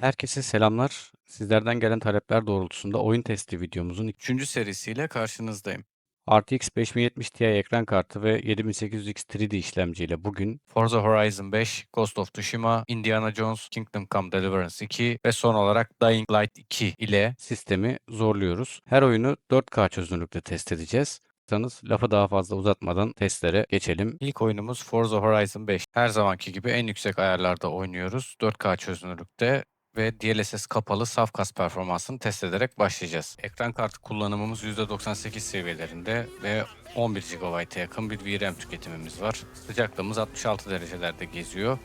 Herkese selamlar. Sizlerden gelen talepler doğrultusunda oyun testi videomuzun 3. serisiyle karşınızdayım. RTX 5070 Ti ekran kartı ve 7800X 3D işlemciyle bugün Forza Horizon 5, Ghost of Tsushima, Indiana Jones, Kingdom Come Deliverance 2 ve son olarak Dying Light 2 ile sistemi zorluyoruz. Her oyunu 4K çözünürlükte test edeceğiz. Sanız lafı daha fazla uzatmadan testlere geçelim. ilk oyunumuz Forza Horizon 5. Her zamanki gibi en yüksek ayarlarda oynuyoruz. 4K çözünürlükte ve DLSS kapalı saf kas performansını test ederek başlayacağız. Ekran kartı kullanımımız %98 seviyelerinde ve 11 GB'a yakın bir VRAM tüketimimiz var. Sıcaklığımız 66 derecelerde geziyor.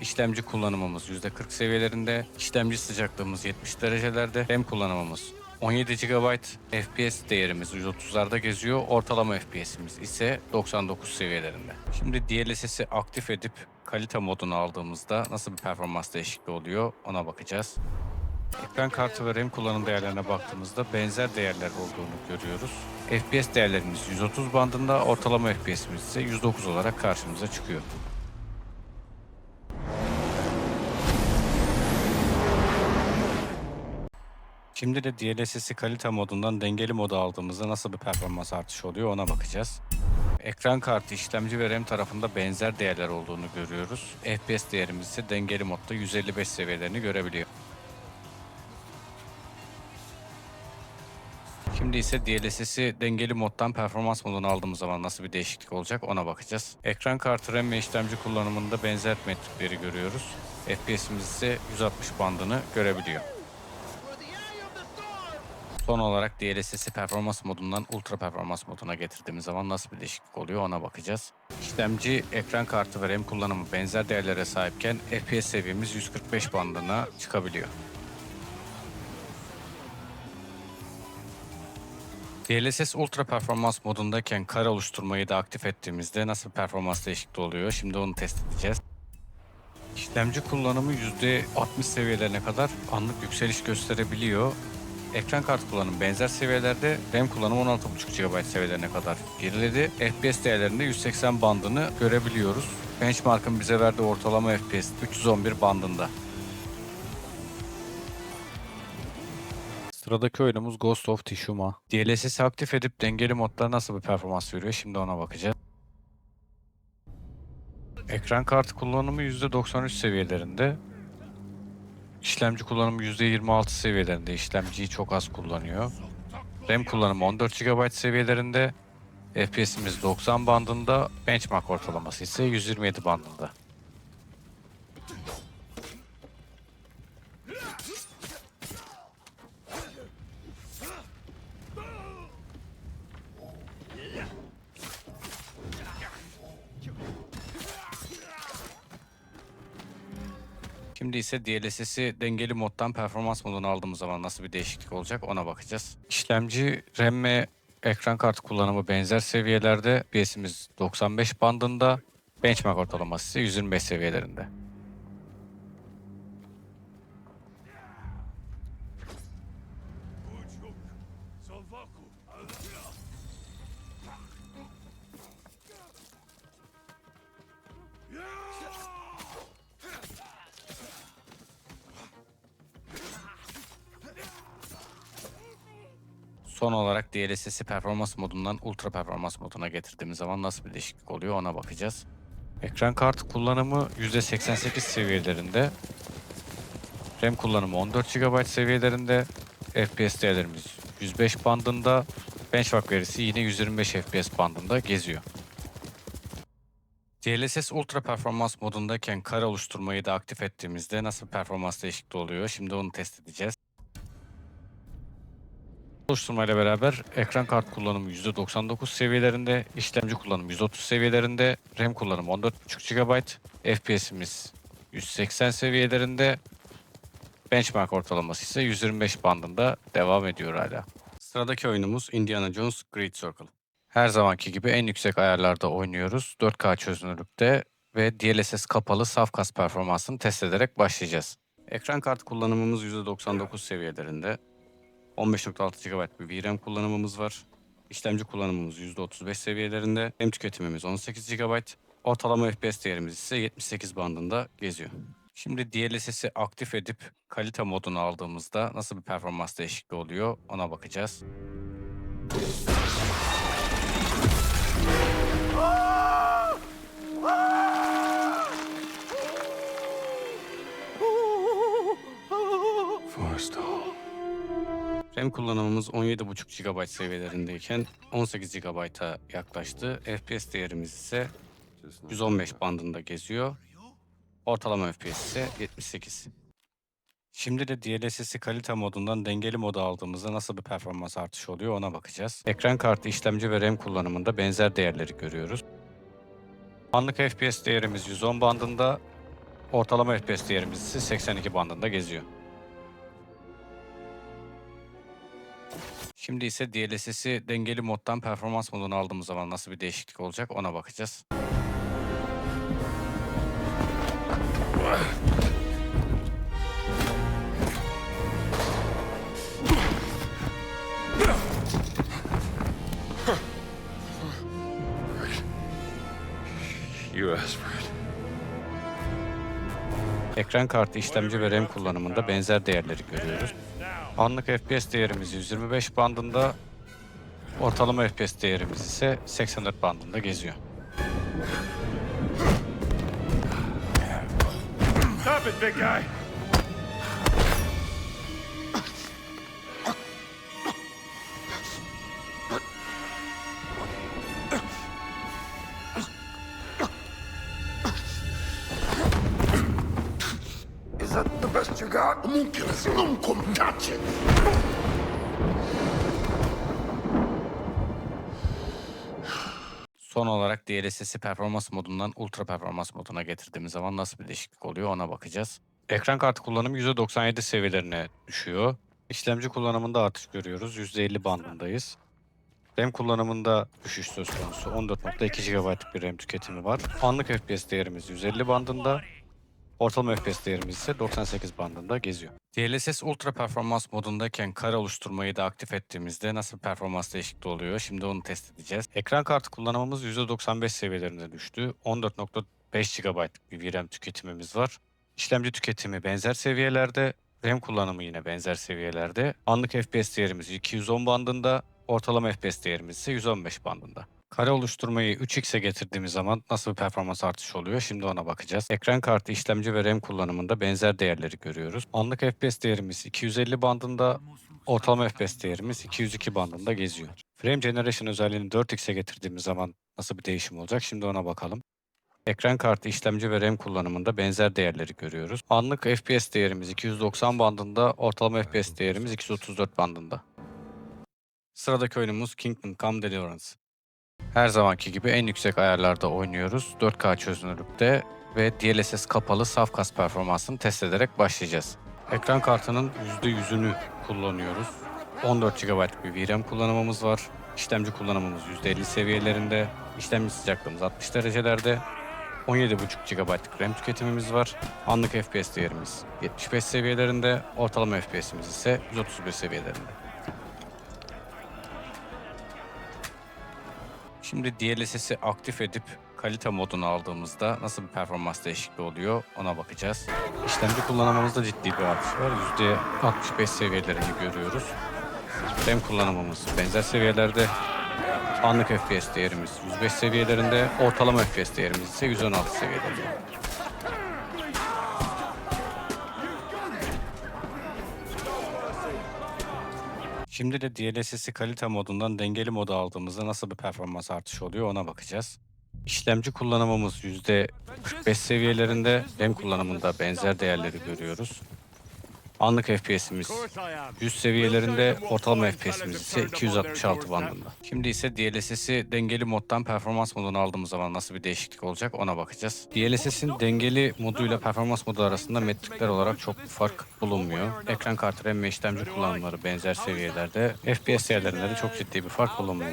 İşlemci kullanımımız %40 seviyelerinde, işlemci sıcaklığımız 70 derecelerde, RAM kullanımımız 17 GB, FPS değerimiz 130'larda geziyor, ortalama FPS'imiz ise 99 seviyelerinde. Şimdi DLSS'i aktif edip kalite modunu aldığımızda nasıl bir performans değişikliği oluyor ona bakacağız. Ekran kartı ve RAM kullanım değerlerine baktığımızda benzer değerler olduğunu görüyoruz. FPS değerlerimiz 130 bandında, ortalama FPS'imiz ise 109 olarak karşımıza çıkıyor. Şimdi de DLSS'i kalite modundan dengeli moda aldığımızda nasıl bir performans artışı oluyor ona bakacağız. Ekran kartı, işlemci ve RAM tarafında benzer değerler olduğunu görüyoruz. FPS değerimiz ise dengeli modda 155 seviyelerini görebiliyor. Şimdi ise DLSS'i dengeli moddan performans moduna aldığımız zaman nasıl bir değişiklik olacak ona bakacağız. Ekran kartı, RAM ve işlemci kullanımında benzer metrikleri görüyoruz. FPS'imiz ise 160 bandını görebiliyor. Son olarak DLSS'i performans modundan ultra performans moduna getirdiğimiz zaman nasıl bir değişiklik oluyor ona bakacağız. İşlemci, ekran kartı ve RAM kullanımı benzer değerlere sahipken FPS seviyemiz 145 bandına çıkabiliyor. DLSS Ultra Performans modundayken kare oluşturmayı da aktif ettiğimizde nasıl bir performans değişikliği oluyor? Şimdi onu test edeceğiz. İşlemci kullanımı %60 seviyelerine kadar anlık yükseliş gösterebiliyor. Ekran kartı kullanımı benzer seviyelerde, RAM kullanımı 16.5 GB seviyelerine kadar geriledi. FPS değerlerinde 180 bandını görebiliyoruz. Benchmark'ın bize verdiği ortalama FPS 311 bandında. Sıradaki oyunumuz Ghost of Tsushima. DLSS'i aktif edip dengeli modda nasıl bir performans veriyor şimdi ona bakacağız. Ekran kartı kullanımı %93 seviyelerinde. İşlemci kullanımı %26 seviyelerinde. İşlemciyi çok az kullanıyor. RAM kullanımı 14 GB seviyelerinde. FPS'imiz 90 bandında. Benchmark ortalaması ise 127 bandında. Şimdi ise DLSS'i dengeli moddan performans moduna aldığımız zaman nasıl bir değişiklik olacak ona bakacağız. İşlemci, RAM ve ekran kartı kullanımı benzer seviyelerde. FPS'imiz 95 bandında. Benchmark ortalaması ise 125 seviyelerinde. Son olarak DLSS'i performans modundan ultra performans moduna getirdiğimiz zaman nasıl bir değişiklik oluyor ona bakacağız. Ekran kartı kullanımı %88 seviyelerinde. RAM kullanımı 14 GB seviyelerinde. FPS değerlerimiz 105 bandında. Benchmark verisi yine 125 FPS bandında geziyor. DLSS Ultra Performans modundayken kare oluşturmayı da aktif ettiğimizde nasıl performans değişikliği oluyor? Şimdi onu test edeceğiz. Oluşturmayla beraber ekran kart kullanımı %99 seviyelerinde, işlemci kullanımı 130 seviyelerinde, RAM kullanımı 14.5 GB, FPS'imiz 180 seviyelerinde, benchmark ortalaması ise 125 bandında devam ediyor hala. sıradaki oyunumuz Indiana Jones Great Circle. Her zamanki gibi en yüksek ayarlarda oynuyoruz. 4K çözünürlükte ve DLSS kapalı saf kas performansını test ederek başlayacağız. Ekran kartı kullanımımız %99 seviyelerinde. 15.6 GB bir VRAM kullanımımız var. İşlemci kullanımımız %35 seviyelerinde. RAM tüketimimiz 18 GB. Ortalama FPS değerimiz ise 78 bandında geziyor. Şimdi DLSS'i aktif edip kalite modunu aldığımızda nasıl bir performans değişikliği oluyor ona bakacağız. RAM kullanımımız 17.5 GB seviyelerindeyken 18 GB'a yaklaştı. FPS değerimiz ise 115 bandında geziyor. Ortalama FPS ise 78. Şimdi de DLSS'i kalite modundan dengeli moda aldığımızda nasıl bir performans artışı oluyor ona bakacağız. Ekran kartı, işlemci ve RAM kullanımında benzer değerleri görüyoruz. Anlık FPS değerimiz 110 bandında, ortalama FPS değerimiz ise 82 bandında geziyor. Şimdi ise DLSS'i dengeli moddan performans moduna aldığımız zaman nasıl bir değişiklik olacak ona bakacağız. Ekran kartı, işlemci ve RAM kullanımında benzer değerleri görüyoruz. Anlık FPS değerimiz 125 bandında, ortalama FPS değerimiz ise 84 bandında geziyor. Stop it, big guy! Got? Homunculus, nunquam tacit. Son olarak DLSS'i performans modundan ultra performans moduna getirdiğimiz zaman nasıl bir değişiklik oluyor ona bakacağız. Ekran kartı kullanımı %97 seviyelerine düşüyor. İşlemci kullanımında artış görüyoruz. %50 bandındayız. RAM kullanımında düşüş söz konusu. 14.2 GB'lık bir RAM tüketimi var. Anlık FPS değerimiz 150 bandında. Ortalama FPS değerimiz ise 98 bandında geziyor. DLSS Ultra Performans modundayken kare oluşturmayı da aktif ettiğimizde nasıl bir performans değişikliği oluyor? Şimdi onu test edeceğiz. Ekran kartı kullanımımız %95 seviyelerinde düştü. 14.5 GB'lık bir VRAM tüketimimiz var. İşlemci tüketimi benzer seviyelerde. RAM kullanımı yine benzer seviyelerde. Anlık FPS değerimiz 210 bandında. Ortalama FPS değerimiz ise 115 bandında. Kare oluşturmayı 3x'e getirdiğimiz zaman nasıl bir performans artışı oluyor? Şimdi ona bakacağız. Ekran kartı, işlemci ve RAM kullanımında benzer değerleri görüyoruz. Anlık FPS değerimiz 250 bandında, ortalama FPS değerimiz 202 bandında geziyor. Frame Generation özelliğini 4x'e getirdiğimiz zaman nasıl bir değişim olacak? Şimdi ona bakalım. Ekran kartı, işlemci ve RAM kullanımında benzer değerleri görüyoruz. Anlık FPS değerimiz 290 bandında, ortalama FPS değerimiz 234 bandında. Sıradaki oyunumuz Kingdom Come Deliverance. Her zamanki gibi en yüksek ayarlarda oynuyoruz. 4K çözünürlükte ve DLSS kapalı saf kas performansını test ederek başlayacağız. Ekran kartının %100'ünü kullanıyoruz. 14 GB bir VRAM kullanımımız var. İşlemci kullanımımız %50 seviyelerinde. İşlemci sıcaklığımız 60 derecelerde. 17.5 GB'lık RAM tüketimimiz var. Anlık FPS değerimiz 75 seviyelerinde. Ortalama FPS'imiz ise 131 seviyelerinde. Şimdi DLSS'i aktif edip kalite modunu aldığımızda nasıl bir performans değişikliği oluyor ona bakacağız. İşlemci kullanımımızda ciddi bir artış var. %65 seviyelerini görüyoruz. RAM kullanımımız benzer seviyelerde. Anlık FPS değerimiz 105 seviyelerinde, ortalama FPS değerimiz ise 116 seviyelerinde. Şimdi de DLSS'i kalite modundan dengeli moda aldığımızda nasıl bir performans artışı oluyor ona bakacağız. İşlemci kullanımımız %45 seviyelerinde, RAM kullanımında benzer değerleri görüyoruz. Anlık FPS'imiz 100 seviyelerinde, ortalama FPS'imiz ise 266 bandında. Şimdi ise DLSS'i dengeli moddan performans moduna aldığımız zaman nasıl bir değişiklik olacak ona bakacağız. DLSS'in dengeli moduyla performans modu arasında metrikler olarak çok fark bulunmuyor. Ekran kartı RAM ve işlemci kullanımları benzer seviyelerde, FPS değerlerinde de çok ciddi bir fark bulunmuyor.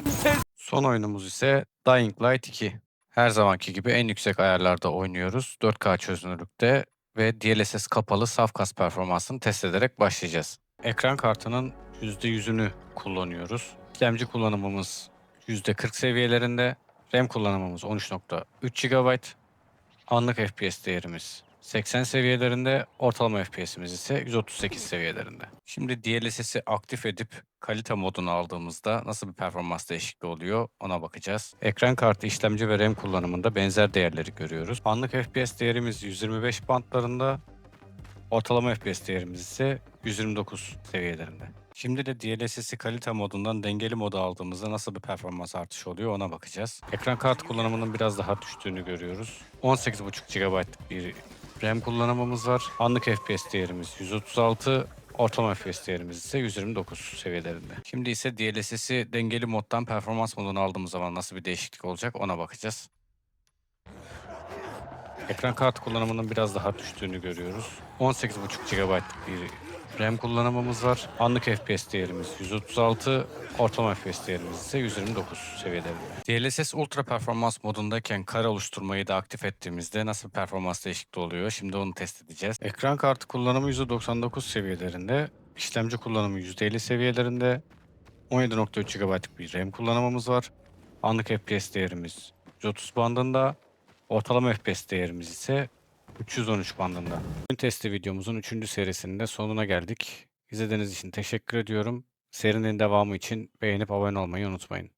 Son oyunumuz ise Dying Light 2. Her zamanki gibi en yüksek ayarlarda oynuyoruz. 4K çözünürlükte ve DLSS kapalı saf kas performansını test ederek başlayacağız. Ekran kartının %100'ünü kullanıyoruz. İşlemci kullanımımız %40 seviyelerinde. RAM kullanımımız 13.3 GB. Anlık FPS değerimiz 80 seviyelerinde, ortalama FPS'imiz ise 138 seviyelerinde. Şimdi DLSS'i aktif edip kalite modunu aldığımızda nasıl bir performans değişikliği oluyor ona bakacağız. Ekran kartı, işlemci ve RAM kullanımında benzer değerleri görüyoruz. Anlık FPS değerimiz 125 bantlarında, ortalama FPS değerimiz ise 129 seviyelerinde. Şimdi de DLSS'i kalite modundan dengeli moda aldığımızda nasıl bir performans artışı oluyor ona bakacağız. Ekran kartı kullanımının biraz daha düştüğünü görüyoruz. 18.5 GB bir RAM kullanımımız var. Anlık FPS değerimiz 136, ortalama FPS değerimiz ise 129 seviyelerinde. Şimdi ise DLSS'i dengeli moddan performans moduna aldığımız zaman nasıl bir değişiklik olacak ona bakacağız. Ekran kartı kullanımının biraz daha düştüğünü görüyoruz. 18.5 GB bir RAM kullanımımız var. Anlık FPS değerimiz 136, ortalama FPS değerimiz ise 129 seviyelerinde. DLSS Ultra Performans modundayken kare oluşturmayı da aktif ettiğimizde nasıl bir performans değişikliği oluyor? Şimdi onu test edeceğiz. Ekran kartı kullanımı %99 seviyelerinde, işlemci kullanımı %50 seviyelerinde, 17.3 GB bir RAM kullanımımız var. Anlık FPS değerimiz 130 bandında, ortalama FPS değerimiz ise 313 bandında. Ön testi videomuzun 3. serisinin de sonuna geldik. İzlediğiniz için teşekkür ediyorum. Serinin devamı için beğenip abone olmayı unutmayın.